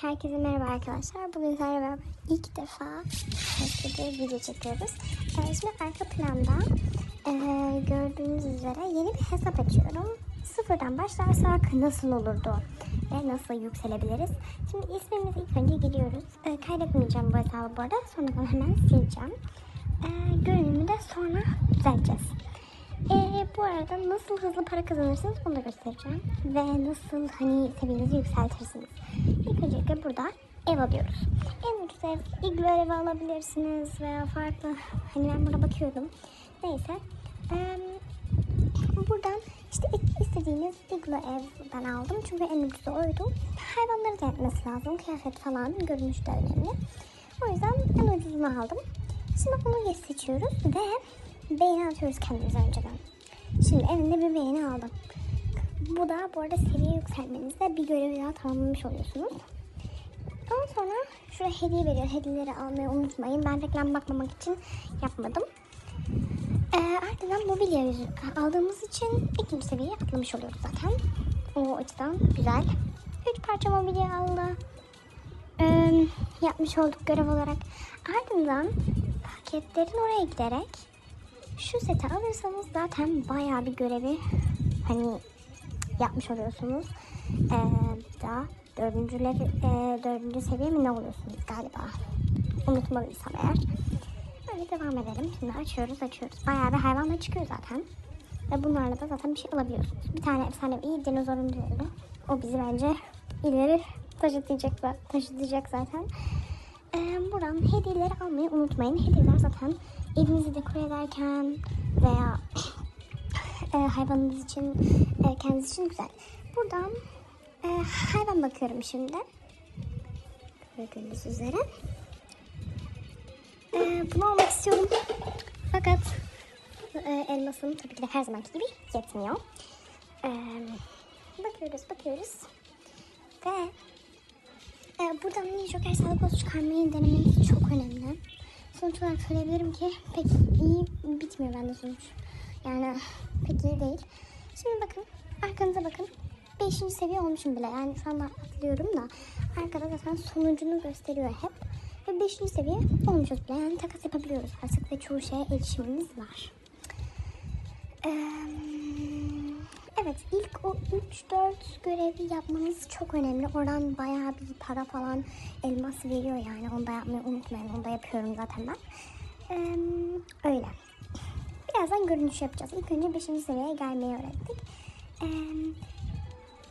Herkese merhaba arkadaşlar. Bugün sizlerle ilk defa bir video çekiyoruz. Ee, şimdi arka planda e, gördüğünüz üzere yeni bir hesap açıyorum. Sıfırdan başlarsak nasıl olurdu ve nasıl yükselebiliriz? Şimdi ismimizi ilk önce giriyoruz. E, kaydetmeyeceğim bu hesabı bu arada. Sonradan hemen sileceğim. E, görünümü de sonra düzelteceğiz. Ee, bu arada nasıl hızlı para kazanırsınız onu da göstereceğim. Ve nasıl hani seviyenizi yükseltirsiniz. İlk öncelikle burada ev alıyoruz. En ucuz ev, iglo ev alabilirsiniz veya farklı. Hani ben burada bakıyordum. Neyse. Ee, buradan işte istediğiniz iglo ev ben aldım. Çünkü en ucuzu oydu. Hayvanları da lazım. Kıyafet falan görünüş de önemli. O yüzden en ucuzunu aldım. Şimdi onu seçiyoruz ve beğeni atıyoruz kendimize önceden. Şimdi evinde bir beğeni aldım. Bu da bu arada seviye yükselmenizde bir görevi daha tamamlamış oluyorsunuz. Ondan sonra şuraya hediye veriyor. Hediyeleri almayı unutmayın. Ben reklam bakmamak için yapmadım. Ee, ardından mobilya yüzü aldığımız için ikinci seviyeye atlamış oluyoruz zaten. O açıdan güzel. Üç parça mobilya aldı. Ee, yapmış olduk görev olarak. Ardından paketlerin oraya giderek şu seti alırsanız zaten bayağı bir görevi hani yapmış oluyorsunuz. Ee, daha dördüncüleri, e, dördüncü seviye mi ne oluyorsunuz galiba. Unutmadıysam eğer. Böyle devam edelim. Şimdi açıyoruz açıyoruz. Bayağı bir hayvan da çıkıyor zaten. Ve bunlarla da zaten bir şey alabiliyorsunuz. Bir tane efsane iyi dinozorumuz oldu. O bizi bence ileri taşıtacak, taşıtacak zaten. Ee, buradan hediyeleri almayı unutmayın. Hediyeler zaten evinizi dekore ederken veya e, hayvanınız için, e, kendiniz için güzel. Buradan e, hayvan bakıyorum şimdi. Gördüğünüz üzere. E, bunu almak istiyorum. Fakat e, elmasım tabii ki de her zamanki gibi yetmiyor. E, bakıyoruz, bakıyoruz. Ve e, buradan mini joker sağlık kozu çıkarmayı denemeniz çok önemli. Sonuç olarak söyleyebilirim ki pek iyi bitmiyor bende sonuç. Yani pek iyi değil. Şimdi bakın arkanıza bakın. Beşinci seviye olmuşum bile. Yani şu anda atlıyorum da arkada zaten sonucunu gösteriyor hep. Ve beşinci seviye olmuşuz bile. Yani takas yapabiliyoruz artık ve çoğu şeye erişimimiz var. Eee Evet ilk o 3-4 görevi yapmanız çok önemli. Oradan bayağı bir para falan elmas veriyor yani. Onu da yapmayı unutmayın. Onu da yapıyorum zaten ben. Ee, öyle. Birazdan görünüş yapacağız. İlk önce 5. seviyeye gelmeyi öğrettik. Ee,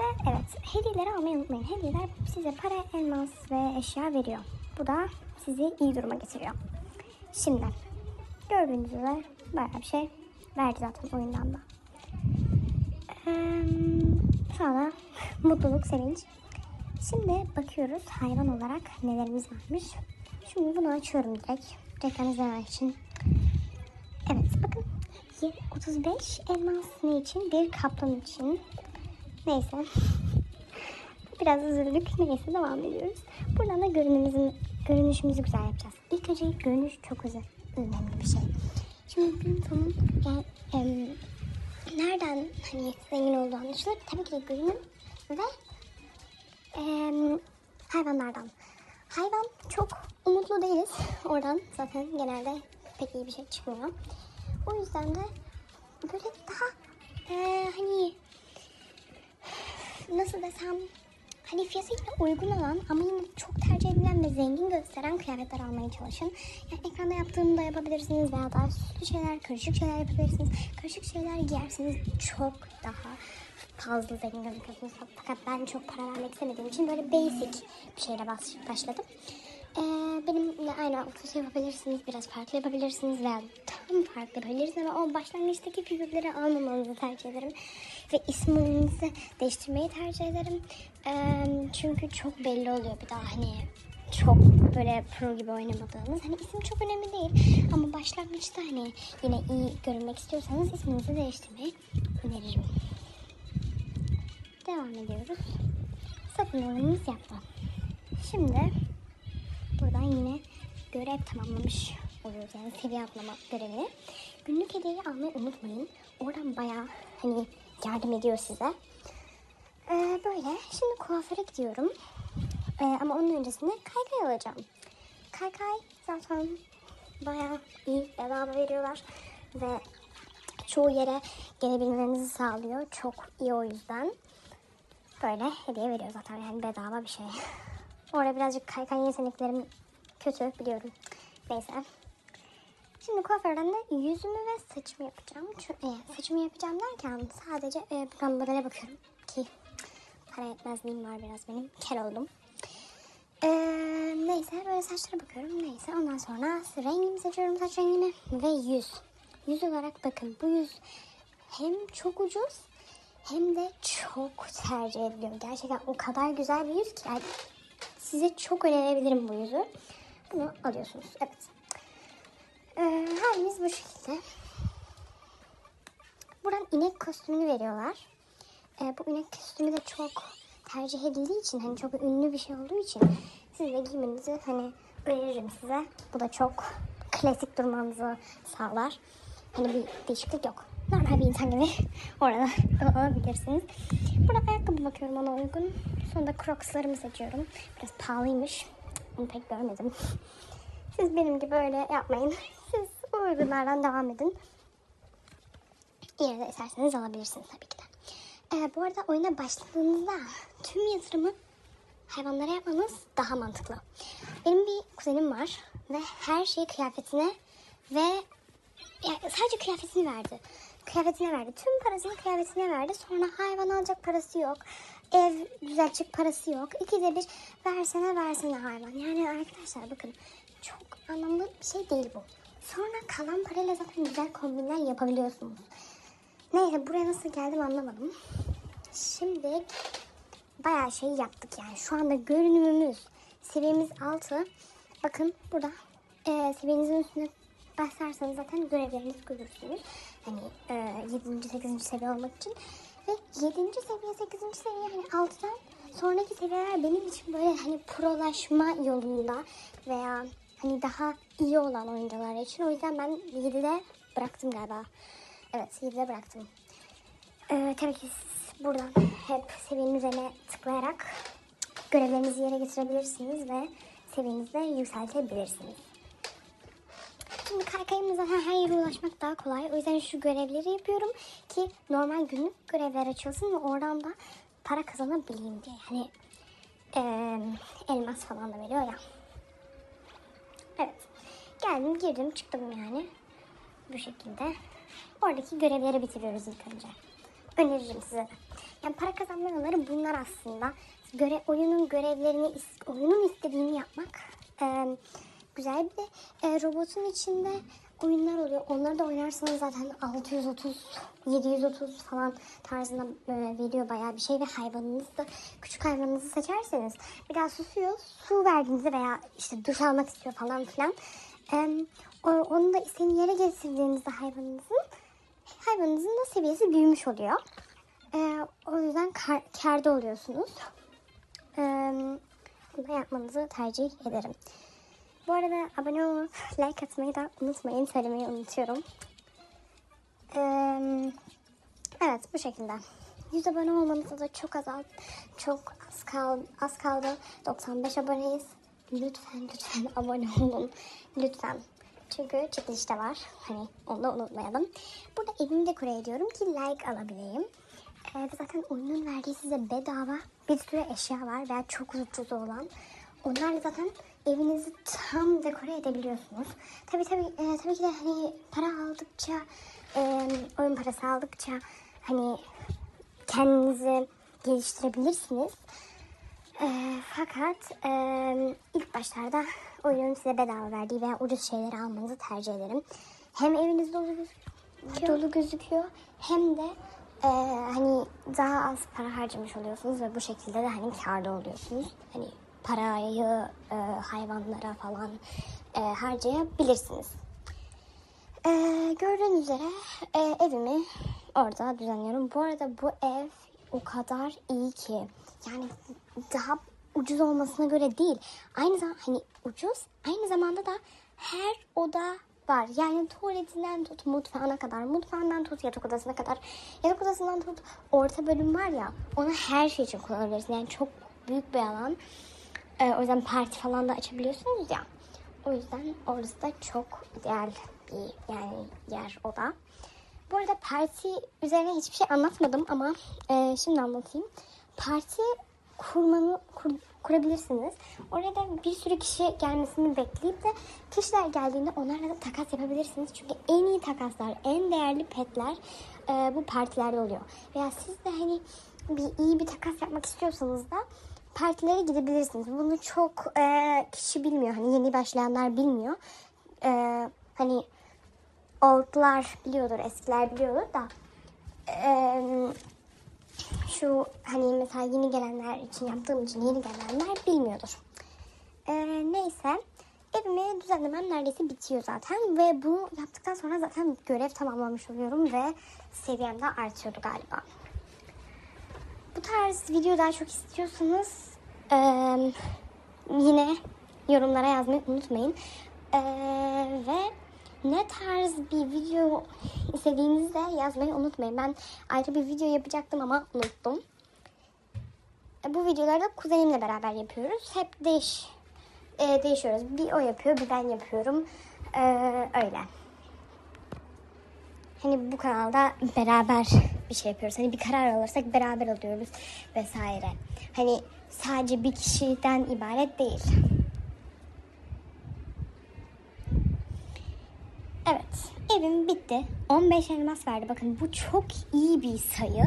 ve evet hediyeleri almayı unutmayın. Hediyeler size para, elmas ve eşya veriyor. Bu da sizi iyi duruma getiriyor. Şimdi gördüğünüz üzere bayağı bir şey verdi zaten oyundan da. Sonra mutluluk, sevinç. Şimdi bakıyoruz hayvan olarak nelerimiz varmış. Şimdi bunu açıyorum direkt. Reklam izlemek için. Evet bakın. 35 elmas ne için? Bir kaplan için. Neyse. Biraz üzüldük. Neyse devam ediyoruz. Buradan da görünümüzün, görünüşümüzü güzel yapacağız. İlk önce görünüş çok özel, önemli bir şey. Şimdi insanın yani, em, nereden hani zengin olduğu anlaşılır. Tabii ki görünüm ve e, hayvanlardan. Hayvan çok umutlu değiliz. Oradan zaten genelde pek iyi bir şey çıkmıyor. O yüzden de böyle daha e, hani nasıl desem hani fiyatıyla uygun olan ama yine çok tercih edilen ve zengin gösteren kıyafetler almaya çalışın. Yani ekranda yaptığını da yapabilirsiniz veya daha süslü şeyler, karışık şeyler yapabilirsiniz. Karışık şeyler giyerseniz çok daha fazla zengin gözüküyorsunuz. Fakat ben çok para vermek istemediğim için böyle basic bir şeyle baş, başladım. Ee, benimle aynı outfit yapabilirsiniz, biraz farklı yapabilirsiniz veya farklı yapabilirsiniz ama o başlangıçtaki figürleri almamanızı tercih ederim. Ve isminizi değiştirmeyi tercih ederim. Ee, çünkü çok belli oluyor bir daha hani çok böyle pro gibi oynamadığınız. Hani isim çok önemli değil ama başlangıçta hani yine iyi görünmek istiyorsanız isminizi değiştirmeyi öneririm. Devam ediyoruz. Satın alımımız yaptı. Şimdi buradan yine görev tamamlamış oluyoruz. Yani seviye atlama görevini. Günlük hediyeyi almayı unutmayın. Oradan bayağı hani yardım ediyor size. Ee, böyle. Şimdi kuaföre gidiyorum. Ee, ama onun öncesinde kaykay alacağım. Kaykay zaten bayağı iyi bedava veriyorlar ve çoğu yere gelebilmenizi sağlıyor. Çok iyi o yüzden. Böyle hediye veriyor zaten yani bedava bir şey. Orada birazcık kaykay yeteneklerim kötü biliyorum. Neyse. Şimdi kuaförden de yüzümü ve saçımı yapacağım. Çünkü, e, saçımı yapacağım derken sadece e, buradan böyle bakıyorum ki para yetmezliğim var biraz benim. Kel oldum. Ee, neyse böyle saçlara bakıyorum. Neyse ondan sonra rengimi seçiyorum saç rengimi ve yüz. Yüz olarak bakın bu yüz hem çok ucuz hem de çok tercih ediliyor. Gerçekten o kadar güzel bir yüz ki yani size çok önerebilirim bu yüzü. Bunu alıyorsunuz. Evet. Ee, halimiz bu şekilde. Buradan inek kostümünü veriyorlar. Ee, bu inek kostümü de çok tercih edildiği için hani çok ünlü bir şey olduğu için siz de giymenizi hani öneririm size. Bu da çok klasik durmanızı sağlar. Hani bir değişiklik yok. Normal bir insan gibi orada alabilirsiniz. Burada ayakkabı bakıyorum ona uygun. Sonra da crocslarımı seçiyorum. Biraz pahalıymış. Onu pek görmedim. Siz benim gibi öyle yapmayın. O ürünlerden devam edin. Yine de isterseniz alabilirsiniz tabii ki de. Ee, bu arada oyuna başladığınızda tüm yatırımı hayvanlara yapmanız daha mantıklı. Benim bir kuzenim var ve her şeyi kıyafetine ve yani sadece kıyafetini verdi. Kıyafetine verdi. Tüm parasını kıyafetine verdi. Sonra hayvan alacak parası yok. Ev düzeltecek parası yok. İkide bir versene versene hayvan. Yani arkadaşlar bakın çok anlamlı bir şey değil bu. Sonra kalan parayla zaten güzel kombinler yapabiliyorsunuz. Neyse buraya nasıl geldim anlamadım. Şimdi bayağı şey yaptık yani. Şu anda görünümümüz seviyemiz 6. Bakın burada e, seviyenizin üstüne basarsanız zaten görevlerinizi görürsünüz. Hani e, 7. 8. seviye olmak için. Ve 7. seviye 8. seviye hani 6'dan sonraki seviyeler benim için böyle hani prolaşma yolunda veya hani daha iyi olan oyuncular için. O yüzden ben 7'de bıraktım galiba. Evet 7'de bıraktım. Ee, tabii ki buradan hep seviyenin üzerine tıklayarak görevlerinizi yere getirebilirsiniz ve seviyenizi yükseltebilirsiniz. Şimdi kaykayımıza her, her yere ulaşmak daha kolay. O yüzden şu görevleri yapıyorum ki normal günlük görevler açılsın ve oradan da para kazanabileyim diye. Hani eee, elmas falan da veriyor ya. Evet. Geldim girdim çıktım yani. Bu şekilde. Oradaki görevleri bitiriyoruz ilk önce. Öneririm size. Yani para kazanma yolları bunlar aslında. Göre, oyunun görevlerini, oyunun istediğini yapmak eee, güzel. Bir de eee, robotun içinde oyunlar oluyor. Onları da oynarsanız zaten 630, 730 falan tarzında e, veriyor bayağı bir şey ve hayvanınızı da küçük hayvanınızı seçerseniz biraz susuyor. Su verdiğinizde veya işte duş almak istiyor falan filan. Onu da istediğin yere getirdiğinizde hayvanınızın hayvanınızın da seviyesi büyümüş oluyor. O yüzden kar, oluyorsunuz. Bunu da yapmanızı tercih ederim. Bu arada abone olup like atmayı da unutmayın. Söylemeyi unutuyorum. Evet bu şekilde. 100 abone olmamıza da çok azalt. Çok az kaldı. Az kaldı. 95 aboneyiz. Lütfen lütfen abone olun. Lütfen. Çünkü çekilişte var. Hani onu da unutmayalım. Burada evimi dekore ediyorum ki like alabileyim. Ee, zaten oyunun verdiği size bedava bir sürü eşya var veya çok ucuz olan. Onlarla zaten evinizi tam dekore edebiliyorsunuz. Tabii tabii e, tabii ki de hani para aldıkça e, oyun parası aldıkça hani kendinizi geliştirebilirsiniz. E, fakat e, ilk başlarda oyunun size bedava verdiği veya ucuz şeyleri almanızı tercih ederim. Hem eviniz dolu gözüküyor, dolu gözüküyor hem de e, hani daha az para harcamış oluyorsunuz ve bu şekilde de hani karda oluyorsunuz. Hani parayı e, hayvanlara falan e, harcayabilirsiniz. E, gördüğünüz üzere e, evimi orada düzenliyorum. Bu arada bu ev o kadar iyi ki yani daha ucuz olmasına göre değil. Aynı zamanda hani ucuz aynı zamanda da her oda var. Yani tuvaletinden tut mutfağına kadar, mutfağından tut yatak odasına kadar, yatak odasından tut orta bölüm var ya onu her şey için kullanabilirsin. Yani çok büyük bir alan. Ee, o yüzden parti falan da açabiliyorsunuz ya. O yüzden orası da çok ideal bir yani yer o da. Bu arada parti üzerine hiçbir şey anlatmadım ama e, şimdi anlatayım. Parti kurmanı kur- kurabilirsiniz. Orada bir sürü kişi gelmesini bekleyip de kişiler geldiğinde onlarla da takas yapabilirsiniz. Çünkü en iyi takaslar, en değerli petler e, bu partilerde oluyor. Veya siz de hani bir iyi bir takas yapmak istiyorsanız da partilere gidebilirsiniz. Bunu çok e, kişi bilmiyor. Hani yeni başlayanlar bilmiyor. E, hani oldlar biliyordur, eskiler biliyordur da e, şu hani mesela yeni gelenler için yaptığım için yeni gelenler bilmiyordur. E, neyse evimi düzenlemem neredeyse bitiyor zaten ve bunu yaptıktan sonra zaten görev tamamlamış oluyorum ve seviyem de artıyordu galiba. Bu tarz video daha çok istiyorsanız e, yine yorumlara yazmayı unutmayın. E, ve ne tarz bir video istediğinizi de yazmayı unutmayın. Ben ayrı bir video yapacaktım ama unuttum. E, Bu videoları da kuzenimle beraber yapıyoruz. Hep değiş e, değişiyoruz. Bir o yapıyor, bir ben yapıyorum. E, öyle. Hani bu kanalda beraber bir şey yapıyoruz. Hani bir karar alırsak beraber alıyoruz vesaire. Hani sadece bir kişiden ibaret değil. Evet, evim bitti. 15 elmas verdi. Bakın bu çok iyi bir sayı.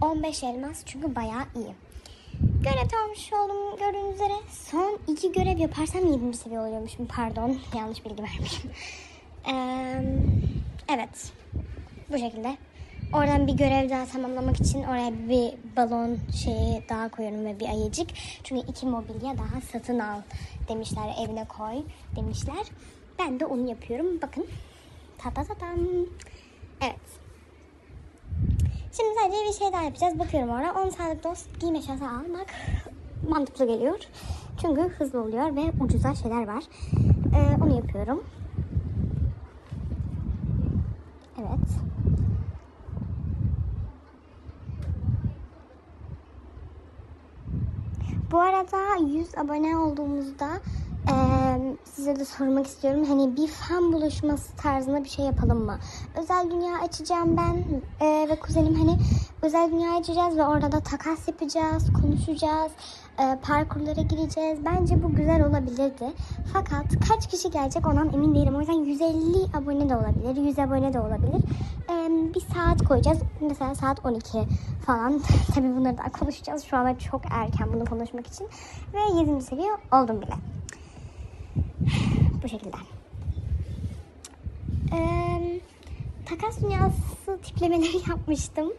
15 elmas çünkü bayağı iyi. Görev tamamlamış oldum gördüğünüz üzere. Son iki görev yaparsam 20. seviye oluyormuşum. Pardon, yanlış bilgi vermişim. Ee, evet, bu şekilde. Oradan bir görev daha tamamlamak için oraya bir balon şeyi daha koyuyorum ve bir ayıcık. Çünkü iki mobilya daha satın al demişler evine koy demişler. Ben de onu yapıyorum. Bakın. Ta. Evet. Şimdi sadece bir şey daha yapacağız. Bakıyorum orada 10 saatlik dost giyim eşyası almak mantıklı geliyor. Çünkü hızlı oluyor ve ucuza şeyler var. Ee, onu yapıyorum. Evet. Bu arada 100 abone olduğumuzda size de sormak istiyorum. Hani bir fan buluşması tarzında bir şey yapalım mı? Özel dünya açacağım ben eee, ve kuzenim hani özel dünya açacağız ve orada da takas yapacağız, konuşacağız, eee, parkurlara gireceğiz. Bence bu güzel olabilirdi. Fakat kaç kişi gelecek ondan emin değilim. O yüzden 150 abone de olabilir, 100 abone de olabilir. Eee, bir saat koyacağız. Mesela saat 12 falan. Tabii bunları daha konuşacağız. Şu anda çok erken bunu konuşmak için. Ve 7. seviye oldum bile. Bu şekilde. Eee, takas dünyası tiplemeleri yapmıştım.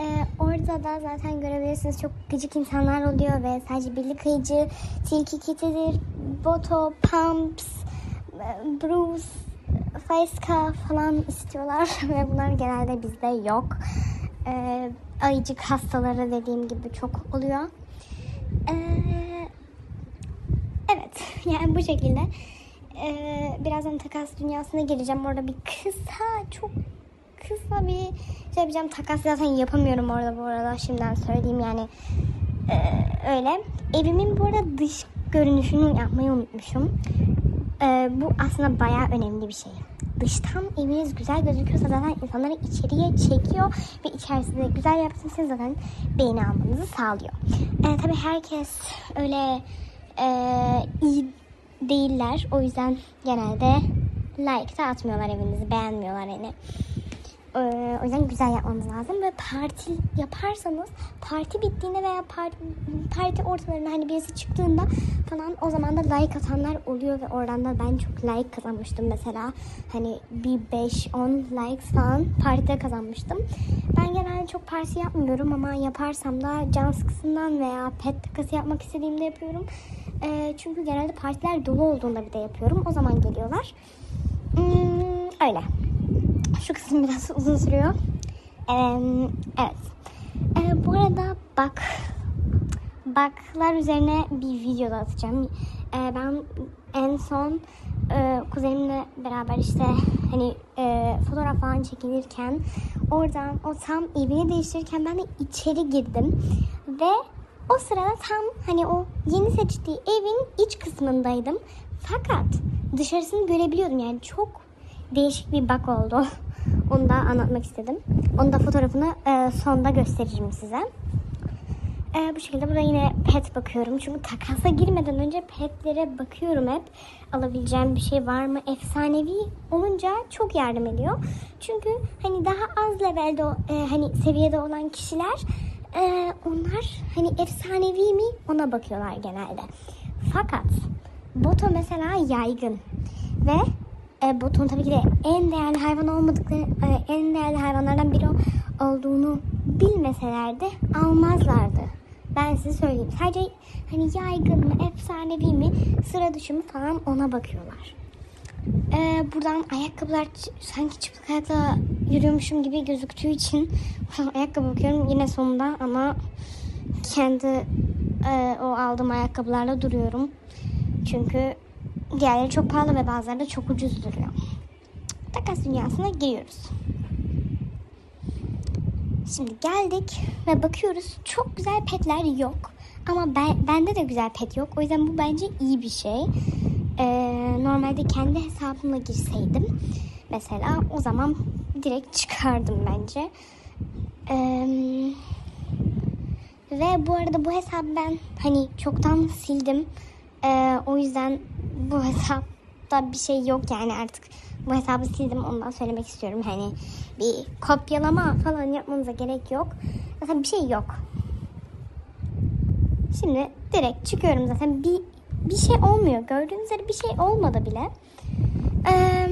Eee, orada da zaten görebilirsiniz çok gıcık insanlar oluyor ve sadece birlik kıyıcı, tilki kitidir, boto, pumps, e, bruce, Faiska falan istiyorlar ve bunlar genelde bizde yok. Ee, ayıcık hastaları dediğim gibi çok oluyor. Ee, evet yani bu şekilde. Ee, birazdan takas dünyasına geleceğim. Orada bir kısa çok kısa bir şey yapacağım. Takas zaten yapamıyorum orada bu arada. Şimdiden söyleyeyim yani. Ee, öyle. Evimin bu arada dış görünüşünü yapmayı unutmuşum. Ee, bu aslında bayağı önemli bir şey. Dıştan eviniz güzel gözüküyorsa zaten insanları içeriye çekiyor ve içerisinde güzel yaptıysanız zaten beğeni almanızı sağlıyor. Ee, tabii herkes öyle e, iyi değiller. O yüzden genelde like de atmıyorlar evinizi, beğenmiyorlar yani. Ee, o yüzden güzel yapmanız lazım ve parti yaparsanız parti bittiğinde veya parti, parti ortalarında hani birisi çıktığında falan o zaman da like atanlar oluyor ve oradan da ben çok like kazanmıştım mesela hani bir 5-10 likes falan partide kazanmıştım. Ben genelde çok parti yapmıyorum ama yaparsam da can sıkısından veya pet takası yapmak istediğimde yapıyorum. Ee, çünkü genelde partiler dolu olduğunda bir de yapıyorum. O zaman geliyorlar. Hmm, öyle. Şu kısım biraz uzun sürüyor. Ee, evet. Ee, bu arada bak baklar üzerine bir video da atacağım. Ee, ben en son e, kuzenimle beraber işte hani e, fotoğraf falan çekilirken oradan o tam evini değiştirirken ben de içeri girdim ve o sırada tam hani o yeni seçtiği evin iç kısmındaydım. Fakat dışarısını görebiliyordum yani çok değişik bir bak oldu. Onu da anlatmak istedim. Onu da fotoğrafını e, sonda gösteririm size. E, bu şekilde burada yine pet bakıyorum. Çünkü takasa girmeden önce petlere bakıyorum hep. Alabileceğim bir şey var mı? Efsanevi olunca çok yardım ediyor. Çünkü hani daha az levelde e, hani seviyede olan kişiler e, onlar hani efsanevi mi ona bakıyorlar genelde. Fakat boto mesela yaygın ve e, boton tabii ki de en değerli hayvan olmadıkları e, en değerli hayvanlardan biri olduğunu bilmeselerdi almazlardı. Ben size söyleyeyim. Sadece hani yaygın mı, efsanevi mi, sıra dışı mı falan ona bakıyorlar. Ee, buradan ayakkabılar sanki çıplak ayakla yürüyormuşum gibi gözüktüğü için ayakkabı bakıyorum yine sonunda ama kendi e, o aldığım ayakkabılarla duruyorum. Çünkü diğerleri çok pahalı ve bazıları da çok ucuz duruyor. Takas dünyasına giriyoruz. Şimdi geldik ve bakıyoruz. Çok güzel petler yok. Ama ben, bende de güzel pet yok. O yüzden bu bence iyi bir şey. Ee, normalde kendi hesabımla girseydim mesela o zaman direkt çıkardım bence. Ee, ve bu arada bu hesabı ben hani çoktan sildim. Ee, o yüzden bu hesapta bir şey yok yani artık bu hesabı sildim ondan söylemek istiyorum. Hani bir kopyalama falan yapmanıza gerek yok. Zaten bir şey yok. Şimdi direkt çıkıyorum zaten bir bir şey olmuyor. Gördüğünüz üzere bir şey olmadı bile. Ee,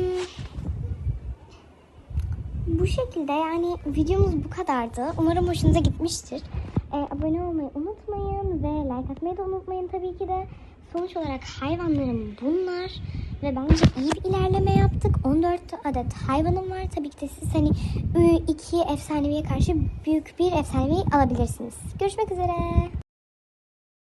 bu şekilde yani videomuz bu kadardı. Umarım hoşunuza gitmiştir. Ee, abone olmayı unutmayın ve like atmayı da unutmayın tabii ki de. Sonuç olarak hayvanlarım bunlar ve bence iyi bir ilerleme yaptık. 14 adet hayvanım var. Tabii ki de siz hani ıı, iki efsaneviye karşı büyük bir efsanevi alabilirsiniz. Görüşmek üzere.